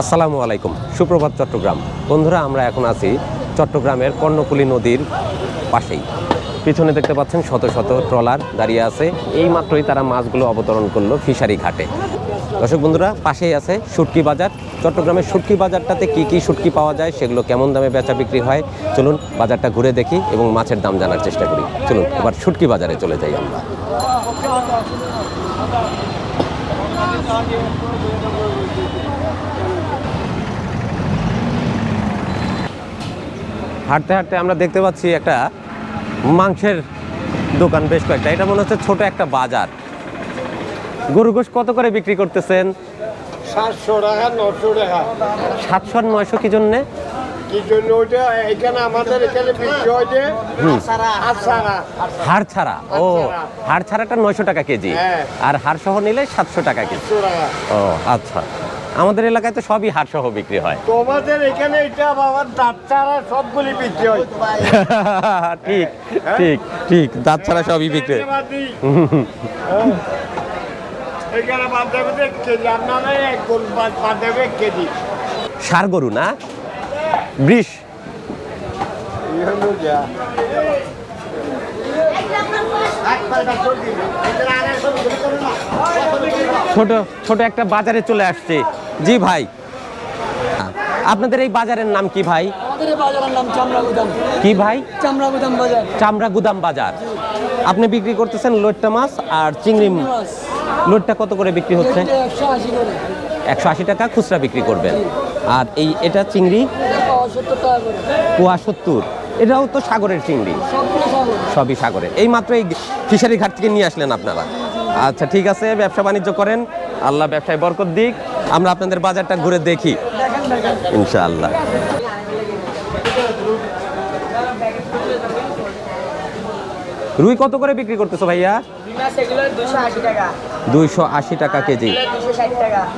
আসসালামু আলাইকুম। সুপ্রভাত চট্টগ্রাম। বন্ধুরা, আমরা এখন আছি চট্টগ্রামের কর্ণফুলী নদীর পাশেই। পিছনে দেখতে পাচ্ছেন শত শত ট্রলার দাঁড়িয়ে আছে। এই মাত্রই তারা মাছগুলো অবতরণ করল ফিশারি ঘাটে। দর্শক বন্ধুরা, পাশেই আছে শুটকি বাজার। চট্টগ্রামের শুটকি বাজারটাতে কি কি শুটকি পাওয়া যায়, সেগুলো কেমন দামে বেচা বিক্রি হয়? চলুন বাজারটা ঘুরে দেখি এবং মাছের দাম জানার চেষ্টা করি। চলুন, এবার শুটকি বাজারে চলে যাই আমরা। হাঁটতে হাঁটতে আমরা দেখতে পাচ্ছি একটা মাংসের দোকান বেশ কয়েকটা। এটা মনে হচ্ছে ছোট একটা বাজার। গরু গোশ কত করে বিক্রি করতেছেন? সাতশো টাকা নশো টাকা। সাতশো আর নয়শো কি জন্যে? হাড় ছাড়া? ও হাড় ছাড়াটা নয়শো টাকা কেজি। হ্যাঁ। আর হাড় সহ নিলে সাতশো টাকা কেজি। ও আচ্ছা। আমাদের এলাকায় তো সবই হাড় সহ বিক্রি হয়। তোমাদের এখানে এটা বাবার দাঁত ছাড়া সবগুলি বিক্রি হয়। ঠিক ঠিক ঠিক দাঁত ছাড়া সবই বিক্রি হয়। এখানে বাঁধাবে কেজি আপনারা এক গোল বাঁধাবে কেজি। ষাড় গরু না? বৃষ ছোট ছোট একটা বাজারে চলে আসছে। জি ভাই। আপনাদের এই বাজারের নাম কি ভাই? আমাদের এই বাজারের নাম চামড়া গুদাম। কি ভাই? চামড়া গুদাম বাজার। চামড়া গুদাম বাজার। আপনি বিক্রি করতেছেন লোট্টা মাছ আর চিংড়ি মাছ। লোটটা কত করে বিক্রি হচ্ছে? একশো আশি টাকা খুচরা বিক্রি করবেন। আর এই এটা চিংড়ি? পোয়া সত্তর। এটাও তো সাগরের চিংড়ি। সবই সাগরের এই মাত্র এই ফিশারি ঘাট থেকে নিয়ে আসলেন আপনারা। আচ্ছা ঠিক আছে ব্যবসা বাণিজ্য করেন। আল্লাহ ব্যবসায় বরকত দিক। আমরা আপনাদের বাজারটা ঘুরে দেখি। ইনশাআল্লাহ। রুই কত করে বিক্রি করতেছো ভাইয়া? দুইশো আশি টাকা কেজি।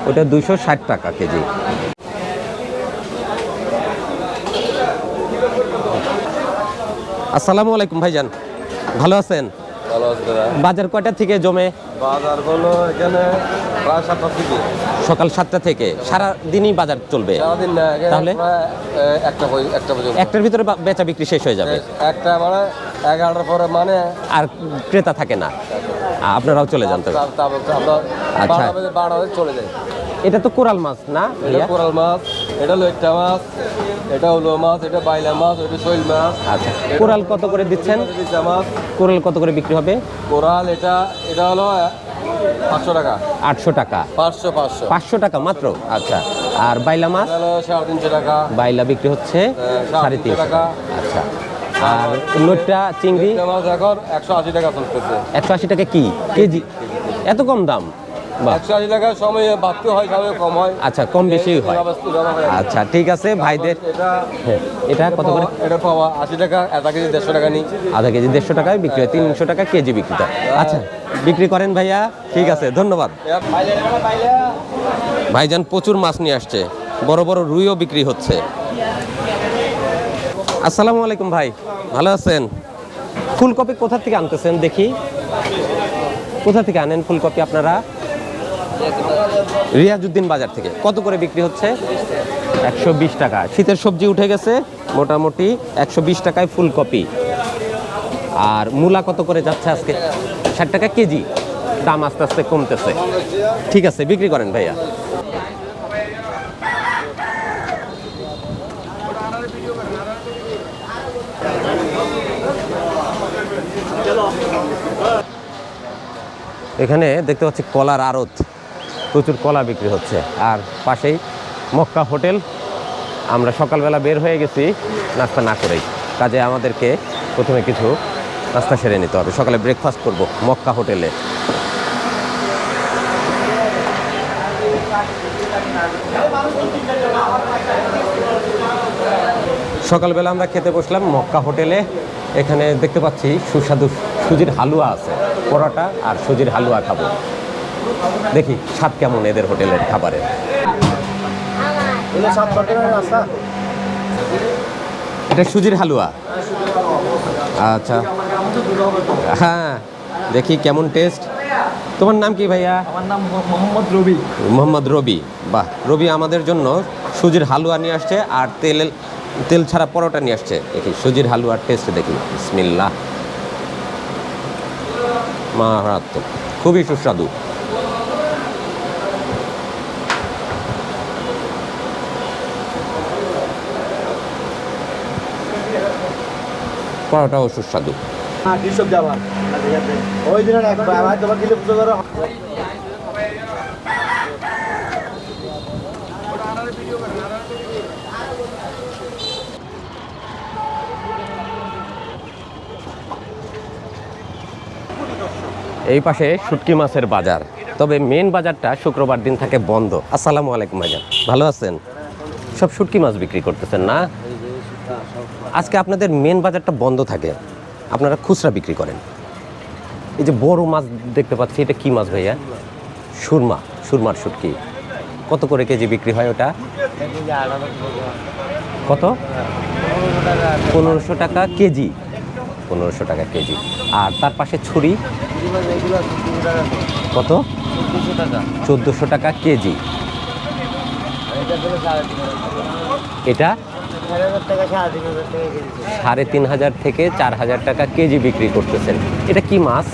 ওটা দুইশো ষাট টাকা কেজি। আসসালামু আলাইকুম ভাইজান। ভালো আছেন? বাজার কয়টা থেকে জমে? বাজার হলো এখানে প্রায় সাতটা থেকে। সকাল সাতটা থেকে। সারা দিনই বাজার চলবে? তাহলে? একটা একটা পর্যন্ত। একটার ভিতরে বেচা বিক্রি শেষ হয়ে যাবে? একটা মানে এগারোটার পরে মানে আর ক্রেতা থাকে না। আপনারাও চলে যান তো। আচ্ছা। বারোটা চলে যাই। এটা তো কোরাল মাছ না এটা কোরাল মাছ এটা লইট্টা মাছ এটা হলো মাছ এটা বাইলা মাছ এটা শৈল মাছ। আচ্ছা। কোরাল কত করে দিচ্ছেন? মাছ। কোরাল কত করে বিক্রি হবে? কোরাল এটা এটা হলো পাঁচশো টাকা। আটশো টাকা। পাঁচশো পাঁচশো। পাঁচশো টাকা মাত্র? আচ্ছা। আর বাইলা মাছ? সাড়ে তিনশো টাকা। বাইলা বিক্রি হচ্ছে সাড়ে তিনশো। টাকা। আচ্ছা। আর লোটটা চিংড়ি? এখন একশো আশি টাকা চলতেছে। একশো আশি টাকা কি? কেজি? এত কম দাম? একশো আশি টাকার সময় বাড়তে হয় সময় কম হয়। আচ্ছা কম বেশি হয়। হয়। আচ্ছা ঠিক আছে ভাইদের হ্যাঁ, এটা কত করে? এটা পাওয়া আশি টাকা আধা কেজি দেড়শো টাকা নিই। আধা কেজি দেড়শো টাকায় বিক্রি হয় তিনশো টাকা কেজি বিক্রি হয়। আচ্ছা বিক্রি করেন ভাইয়া ঠিক আছে ধন্যবাদ। ভাইজান প্রচুর মাছ নিয়ে আসছে বড় বড় রুইও বিক্রি হচ্ছে। আসসালামু আলাইকুম ভাই, ভালো আছেন? ফুলকপি কোথা থেকে আনতেছেন দেখি? কোথা থেকে আনেন ফুলকপি আপনারা? রিয়াজউদ্দিন বাজার থেকে। কত করে বিক্রি হচ্ছে? একশো বিশ টাকা। শীতের সবজি উঠে গেছে, মোটামুটি একশো বিশ টাকায় ফুলকপি। আর মূলা কত করে যাচ্ছে আজকে? ষাট টাকা কেজি। দাম আস্তে আস্তে কমতেছে। ঠিক আছে, বিক্রি করেন ভাইয়া। এখানে দেখতে পাচ্ছি কলার আড়ত। প্রচুর কলা বিক্রি হচ্ছে। আর পাশেই মক্কা হোটেল। আমরা সকালবেলা বের হয়ে গেছি, নাস্তা না করেই। কাজে আমাদেরকে প্রথমে কিছু নাস্তা সেরে নিতে হবে। সকালে ব্রেকফাস্ট করব মক্কা হোটেলে। সকালবেলা আমরা খেতে বসলাম মক্কা হোটেলে। এখানে দেখতে পাচ্ছি সুস্বাদু সুজির হালুয়া আছে। পরোটা আর সুজির হালুয়া খাব। দেখি স্বাদ কেমন এদের হোটেলের খাবারের। এটা সুজির হালুয়া। আচ্ছা। হ্যাঁ দেখি কেমন টেস্ট। তোমার নাম কি ভাইয়া? আমার নাম মোহাম্মদ রবি। মোহাম্মদ রবি। বাহ রবি আমাদের জন্য সুজির হালুয়া নিয়ে আসছে আর তেল তেল ছাড়া পরোটা নিয়ে আসছে। দেখি সুজির হালুয়ার টেস্ট দেখি। বিসমিল্লা মারাত্মক। খুবই সুস্বাদু। পরোটাও সুস্বাদু হ্যাঁ কৃষক যাবার ওই দিনে রাখবা ভাই তোমার দিলে পুজো করো এই পাশে শুটকি মাছের বাজার। তবে মেন বাজারটা শুক্রবার দিন থাকে বন্ধ। আসসালামু আলাইকুম ভাইজান, ভালো আছেন? সব শুটকি মাছ বিক্রি করতেছেন না? আজকে আপনাদের মেন বাজারটা বন্ধ থাকে। আপনারা খুচরা বিক্রি করেন। এই যে বড় মাছ দেখতে পাচ্ছি, এটা কি মাছ ভাইয়া? সুরমা, সুরমার শুটকি। কত করে কেজি বিক্রি হয় ওটা? কত? পনেরোশো টাকা কেজি। পনেরোশো টাকা কেজি। আর তার পাশে ছুরি। কত? চোদ্দোশো টাকা কেজি। এটা? সাড়ে তিন হাজার থেকে চার হাজার টাকা কেজি বিক্রি করতেছেন। এটা কি মাছ?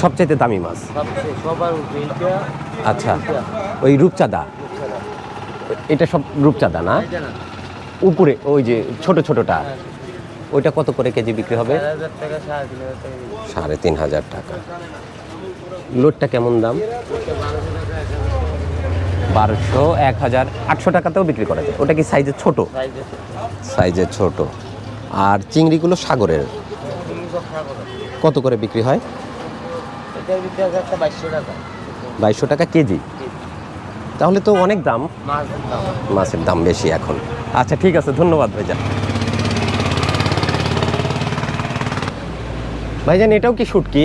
সবচাইতে দামি মাছ। আচ্ছা ওই রূপচাঁদা। এটা সব রূপচাঁদা না? উপরে, ওই যে ছোট ছোটটা। ওইটা কত করে কেজি বিক্রি হবে? সাড়ে তিন হাজার টাকা লোডটা কেমন দাম? বারোশো এক হাজার আটশো টাকাতেও বিক্রি করা যায়। ওটা কি সাইজের ছোট? সাইজের ছোট। আর চিংড়িগুলো সাগরের? কত করে বিক্রি হয়? বাইশশো টাকা। কেজি? তাহলে তো অনেক দাম। মাছের দাম বেশি এখন। আচ্ছা ঠিক আছে ধন্যবাদ ভাইজান। ভাইজান এটাও কি শুটকি?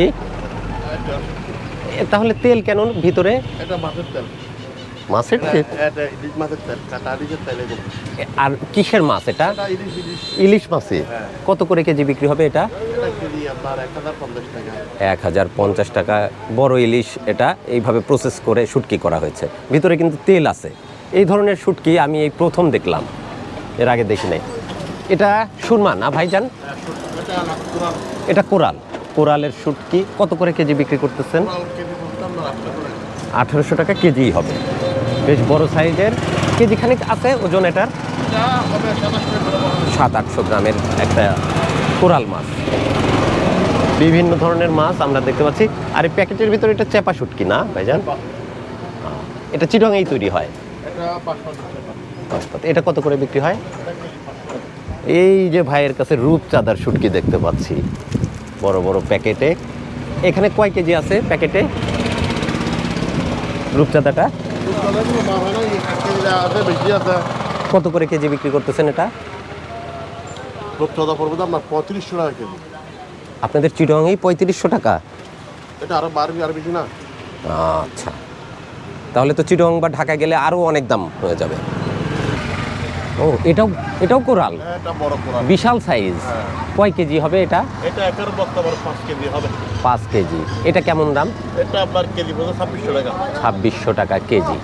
তাহলে তেল কেন ভিতরে? এটা মাছের তেল। মাছের তেল? এটা ইলিশ মাছের তেল কাটা ইলিশের তেল এগুলো। আর কিসের মাছ এটা? ইলিশ মাছে কত করে কেজি বিক্রি হবে এটা? এটা কেজি আপনার এক হাজার পঞ্চাশ টাকা। এক হাজার পঞ্চাশ টাকা। বড় ইলিশ এটা এইভাবে প্রসেস করে শুটকি করা হয়েছে। ভিতরে কিন্তু তেল আছে। এই ধরনের শুটকি আমি এই প্রথম দেখলাম। এর আগে দেখি নাই এটা সুরমা না ভাইজান? এটা কোরাল। কোরালের শুটকি কত করে কেজি বিক্রি করতেছেন? আঠেরোশো টাকা কেজি হবে। বেশ বড় সাইজের। কেজি খানিক আছে ওজন এটার? সাত আটশো গ্রামের একটা কোরাল মাছ। বিভিন্ন ধরনের মাছ আমরা দেখতে পাচ্ছি। আর এই প্যাকেটের ভিতরে এটা চেপা শুটকি না ভাইজান? এটা চিটংয়েই তৈরি হয়। এটা কত করে বিক্রি হয়? এই যে ভাইয়ের কাছে রূপচাঁদার শুটকি দেখতে পাচ্ছি, বড় বড় প্যাকেটে। এখানে কয় কেজি আছে প্যাকেটে? রূপচাঁদাটা? কত করে কেজি বিক্রি করতেছেন এটা? রূপচাঁদা পড়বে আপনার পঁয়ত্রিশশো টাকা কেজি আপনাদের চিটংয়েই পঁয়ত্রিশশো টাকা। এটা আরও বাড়বি আর বেশি না আচ্ছা। তাহলে তো চিটং বা ঢাকা গেলে আরও অনেক দাম হয়ে যাবে। ও এটাও এটাও কোরাল? এটা বড় কোরআন বিশাল সাইজ। কয় কেজি হবে এটা? এটা একের বড় পাঁচ কেজি হবে। পাঁচ কেজি। এটা কেমন দাম? এটা আপনার কেজি পড়বে ছাব্বিশশো টাকা। ছাব্বিশশো টাকা কেজি।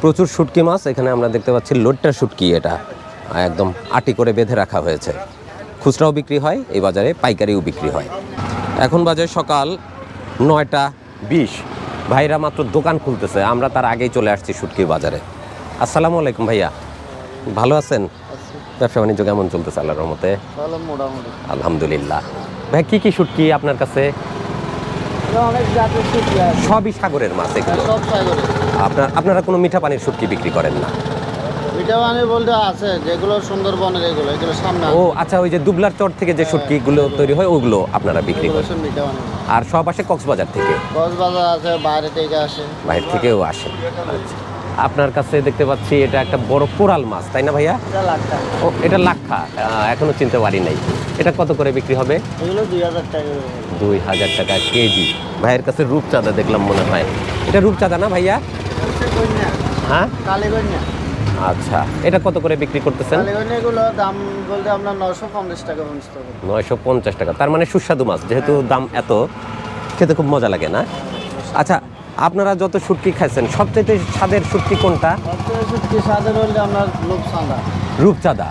প্রচুর শুটকি মাছ এখানে আমরা দেখতে পাচ্ছি লোডটা শুটকি এটা। একদম আটি করে বেঁধে রাখা হয়েছে। খুচরাও বিক্রি হয় এই বাজারে পাইকারিও বিক্রি হয়। এখন বাজে সকাল নয়টা বিশ। ভাইরা মাত্র দোকান খুলতেছে আমরা তার আগেই চলে আসছি শুটকি বাজারে। আসসালামু আলাইকুম ভাইয়া ভালো আছেন? ব্যবসা বাণিজ্য কেমন চলতেছে আল্লাহর রহমতে? আলহামদুলিল্লাহ। ভাই কি কি শুটকি আপনার কাছে? সবই সাগরের মাছ এগুলো। আপনার আপনারা কোনো মিঠা পানির শুটকি বিক্রি করেন না? মিঠা পানি বলতে আছে যেগুলো সুন্দরবনের এগুলো এগুলো সামনে ও আচ্ছা ওই যে দুবলার চর থেকে যে শুটকিগুলো তৈরি হয় ওগুলো আপনারা বিক্রি করেন। আর সব আসে কক্সবাজার থেকে? কক্সবাজার আছে বাইরে থেকে আসে। বাইরে থেকেও আসে। আচ্ছা আপনার কাছে দেখতে পাচ্ছি এটা একটা বড় কোরাল মাছ তাই না ভাইয়া? এটা লাখ ও এটা লাক্ষা এখনও চিনতে পারি নাই। এটা কত করে বিক্রি হবে? দুই হাজার টাকা দুই হাজার টাকা কেজি। ভাইয়ের কাছে রূপচাঁদা দেখলাম মনে হয়। এটা রূপচাঁদা না ভাইয়া? হ্যাঁ? আচ্ছা এটা কত করে বিক্রি করতেছেন? এগুলো দাম বলতে আপনার নশো পঞ্চাশ টাকা পর্যন্ত পঞ্চাশ টাকা তার মানে সুস্বাদু মাছ যেহেতু দাম এত খেতে খুব মজা লাগে না? আচ্ছা আপনারা যত শুটকি খাইছেন সবচেয়ে স্বাদের শুটকি কোনটা? সবচেয়ে শুটকি স্বাদের হলে লোক রূপচাঁদা।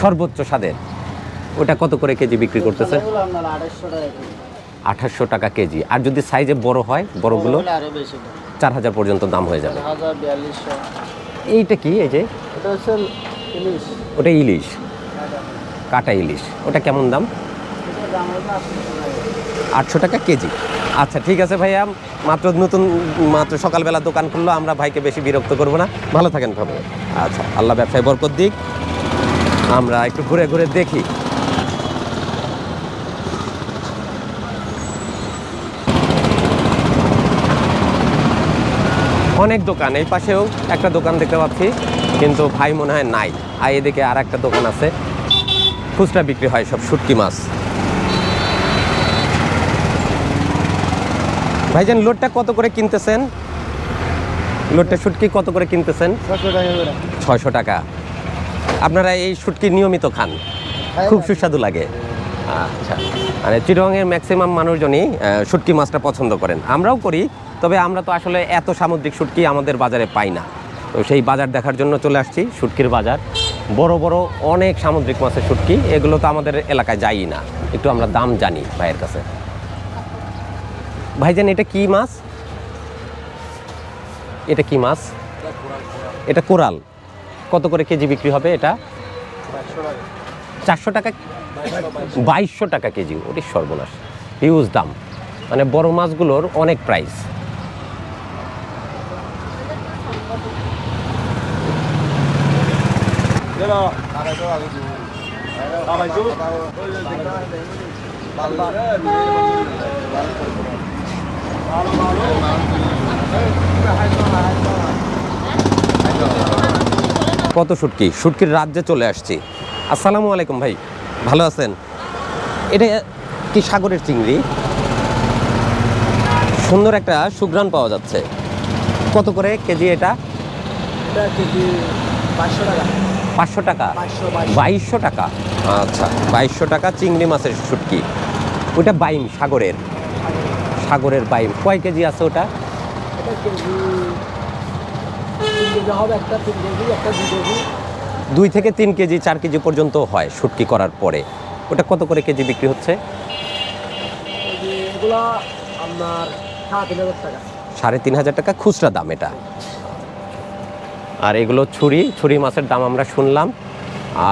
সর্বোচ্চ স্বাদের। ওটা কত করে কেজি বিক্রি করতেছে এগুলো টাকা কেজি। আঠাশশো টাকা কেজি আর যদি সাইজে বড় হয় বড়গুলো চার হাজার পর্যন্ত দাম হয়ে যাবে। এইটা কি এই যে? এটা হচ্ছে ইলিশ। ওটা ইলিশ। কাটা ইলিশ। ওটা কেমন দাম? আটশো টাকা কেজি। আচ্ছা ঠিক আছে ভাইয়া। মাত্র নতুন মাত্র সকালবেলা দোকান খুললো আমরা ভাইকে বেশি বিরক্ত করব না। ভালো থাকেন ভাবে আচ্ছা আল্লাহ ব্যবসায় বরকত দিক। আমরা একটু ঘুরে ঘুরে দেখি। অনেক দোকান এই পাশেও একটা দোকান দেখতে পাচ্ছি কিন্তু ভাই মনে হয় নাই। আর এদিকে আর একটা দোকান আছে খুচরা বিক্রি হয় সব শুটকি মাছ। ভাইজান লোডটা কত করে কিনতেছেন? লোডটা শুটকি কত করে কিনতেছেন? ছয়শো টাকা আপনারা এই শুটকি নিয়মিত খান খুব সুস্বাদু লাগে। আচ্ছা মানে চিরঙের ম্যাক্সিমাম মানুষজনই শুটকি মাছটা পছন্দ করেন। আমরাও করি তবে আমরা তো আসলে এত সামুদ্রিক শুটকি আমাদের বাজারে পাই না। তো সেই বাজার দেখার জন্য চলে আসছি শুটকির বাজার। বড় বড় অনেক সামুদ্রিক মাছের শুটকি, এগুলো তো আমাদের এলাকায় যাই না। একটু আমরা দাম জানি ভাইয়ের কাছে। ভাইজান, এটা কি মাছ? এটা কি মাছ? এটা কোরাল। কত করে কেজি বিক্রি হবে এটা? চারশো টাকা বাইশশো টাকা কেজি, ওটি সর্বনাশ। হিউজ দাম। মানে বড় মাছগুলোর অনেক প্রাইস কত শুটকি? শুটকির রাজ্যে চলে আসছি। আসসালামু আলাইকুম ভাই, ভালো আছেন? এটা কি সাগরের চিংড়ি? সুন্দর একটা সুঘ্রাণ পাওয়া যাচ্ছে। কত করে কেজি এটা? এটা কেজি পাঁচশো টাকা। পাঁচশো টাকা? পাঁচশো বাইশশো টাকা? আচ্ছা বাইশশো টাকা চিংড়ি মাছের শুটকি। ওটা বাইম সাগরের? সাগরের বাইম। কয় কেজি আছে ওটা? এটা কেজি তিন হবে একটা তিন কেজি একটা দু কেজি। দুই থেকে তিন কেজি চার কেজি পর্যন্ত হয় শুটকি করার পরে। ওটা কত করে কেজি বিক্রি হচ্ছে? কেজি এগুলো আপনার সাড়ে তিন হাজার টাকা। সাড়ে তিন হাজার টাকা খুচরা দাম এটা। আর এগুলো ছুরি ছুরি মাছের দাম আমরা শুনলাম।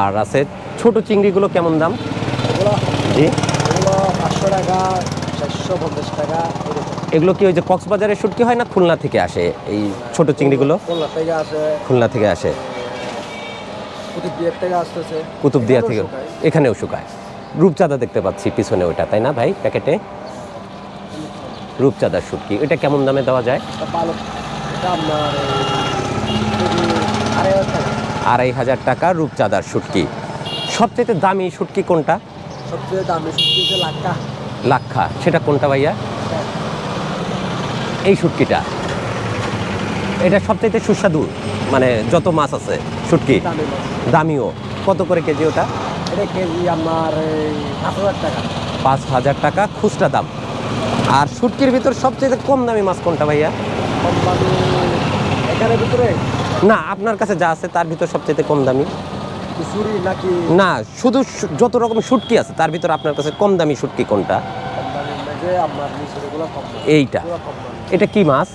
আর আছে ছোট চিংড়িগুলো কেমন দাম? জি। পাঁচশো টাকা চারশো পঞ্চাশ টাকা এগুলো কি ওই যে কক্সবাজারের শুটকি হয় না খুলনা থেকে আসে এই ছোট চিংড়িগুলো? থেকে আছে খুলনা থেকে আসে। কুতুবদিয়া থেকে। এখানেও শুকায়। রূপচাঁদা দেখতে পাচ্ছি পিছনে ওটা তাই না ভাই প্যাকেটে? রূপচাঁদার শুটকি। এটা কেমন দামে দেওয়া যায়? আড়াই হাজার টাকা। রূপচাঁদার শুটকি। সবচেয়ে দামি শুটকি কোনটা? সবচেয়ে দামি হচ্ছে লাক্কা। লাক্ষা সেটা কোনটা ভাইয়া? এই শুটকিটা। এটা সবচাইতে সুস্বাদু মানে যত মাছ আছে শুটকি। দামিও। কত করে কেজি ওটা? এটা কেজি পাঁচ হাজার টাকা। পাঁচ হাজার টাকা খুচরা দাম। আর শুটকির ভিতর সবচেয়ে কম দামি মাছ কোনটা ভাইয়া? কম দামি এখানের ভিতরে? না আপনার কাছে যা আছে তার ভিতর সবচেয়ে কম দামি। নাকি? না শুধু যত রকম শুটকি আছে তার ভিতর আপনার কাছে কম দামি শুটকি কোনটা? এইটা। এটা কি মাছ?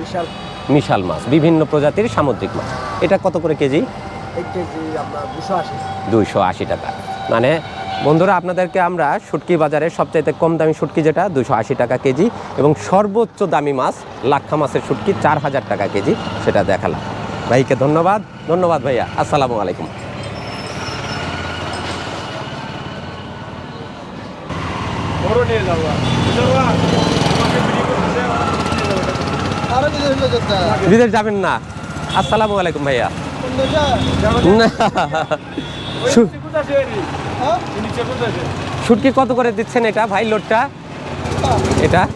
বিশাল মিশাল মাছ বিভিন্ন প্রজাতির সামুদ্রিক মাছ। এটা কত করে কেজি? দুইশো আশি টাকা। মানে বন্ধুরা আপনাদেরকে আমরা শুটকি বাজারে সবচাইতে কম দামি শুটকি যেটা দুশো আশি টাকা কেজি এবং সর্বোচ্চ দামি মাছ লাক্ষা মাছের শুটকি চার হাজার টাকা কেজি সেটা দেখালাম। ভাইকে ধন্যবাদ। ধন্যবাদ ভাইয়া। আসসালামু আলাইকুম। বিদেশ যাবেন না। আসসালামু আলাইকুম ভাইয়া। শুটকি কত করে দিচ্ছেন এটা ভাই লোডটা? এটা?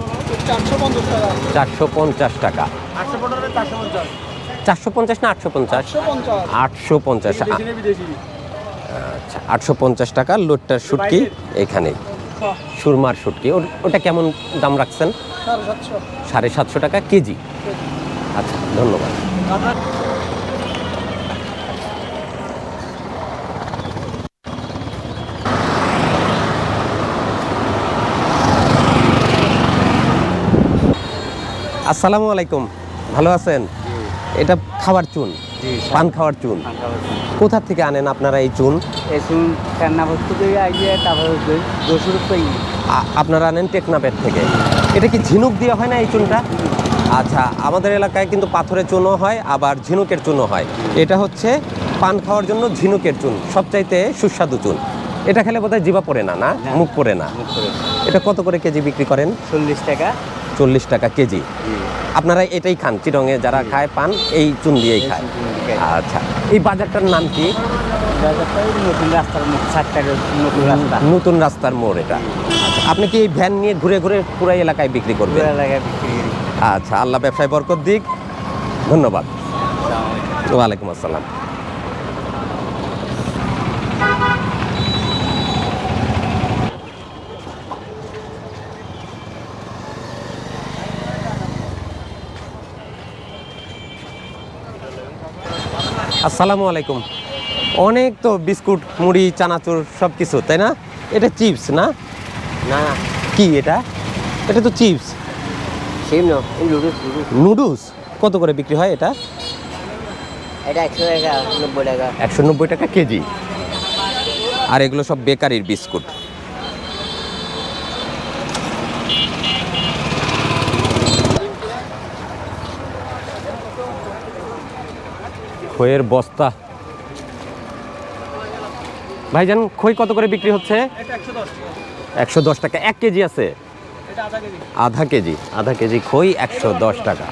চারশো পঞ্চাশ টাকা। চারশো পঞ্চাশ না আটশো পঞ্চাশ? আটশো পঞ্চাশ। আচ্ছা আটশো পঞ্চাশ টাকা লোটটার শুটকি এখানে। সুরমার শুটকি। ওর- ওটা কেমন দাম রাখছেন? সাড়ে সাতশো টাকা কেজি। আচ্ছা ধন্যবাদ। আসসালামু আলাইকুম। ভালো আছেন? এটা খাবার চুন। পান খাওয়ার চুন। কোথা থেকে আনেন আপনারা এই চুন? আইয়ে তারপর দোষের উপরে আপনারা আনেন টেকনাপের থেকে। এটা কি ঝিনুক দিয়ে হয় না এই চুনটা? আচ্ছা আমাদের এলাকায় কিন্তু পাথরের চুনও হয় আবার ঝিনুকের চুনও হয়। এটা হচ্ছে পান খাওয়ার জন্য ঝিনুকের চুন। সবচাইতে সুস্বাদু চুন। এটা খেলে বোধহয় জিবা পড়ে না না। মুখ পড়ে না। এটা কত করে কেজি বিক্রি করেন? চল্লিশ টাকা। চল্লিশ টাকা কেজি। আপনারা এটাই খান চিরঙে যারা খায় পান এই চুন দিয়েই খায়। আচ্ছা এই বাজারটার নাম কি? নতুন রাস্তার মোড় এটা। আচ্ছা আপনি কি এই ভ্যান নিয়ে ঘুরে ঘুরে পুরো এলাকায় বিক্রি করবেন? এলাকায় আচ্ছা আল্লাহ ব্যবসায় বরকত দিক। ধন্যবাদ। ওয়ালাইকুম আসসালাম। আসসালামু আলাইকুম। অনেক তো বিস্কুট মুড়ি চানাচুর সব কিছু তাই না? এটা চিপস না? না। কি এটা? এটা তো চিপস। নুডলস কত করে বিক্রি হয় এটা? এটা একশো টাকা নব্বই টাকা। একশো নব্বই টাকা কেজি। আর এগুলো সব বেকারির বিস্কুট। খইয়ের বস্তা। ভাইজান খই কত করে বিক্রি হচ্ছে? একশো দশ টাকা। এক কেজি আছে? আধা কেজি। আধা কেজি আধা কেজি খই একশো দশ টাকা।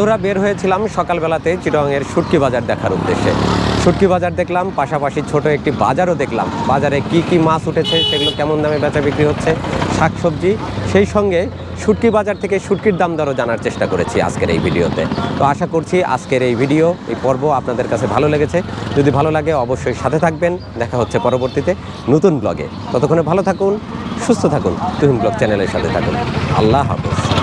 বন্ধুরা, বের হয়েছিলাম সকালবেলাতে চিটংয়ের শুটকি বাজার দেখার উদ্দেশ্যে। শুটকি বাজার দেখলাম, পাশাপাশি ছোট একটি বাজারও দেখলাম। বাজারে কি কি মাছ উঠেছে, সেগুলো কেমন দামে বেচা বিক্রি হচ্ছে, শাকসবজি, সেই সঙ্গে শুটকি বাজার থেকে শুটকির দাম দরও জানার চেষ্টা করেছি আজকের এই ভিডিওতে। তো আশা করছি আজকের এই ভিডিও, এই পর্ব আপনাদের কাছে ভালো লেগেছে। যদি ভালো লাগে, অবশ্যই সাথে থাকবেন। দেখা হচ্ছে পরবর্তীতে নতুন ব্লগে ততক্ষণে ভালো থাকুন, সুস্থ থাকুন। তুহিন ব্লগ চ্যানেলের সাথে থাকুন। আল্লাহ হাফেজ।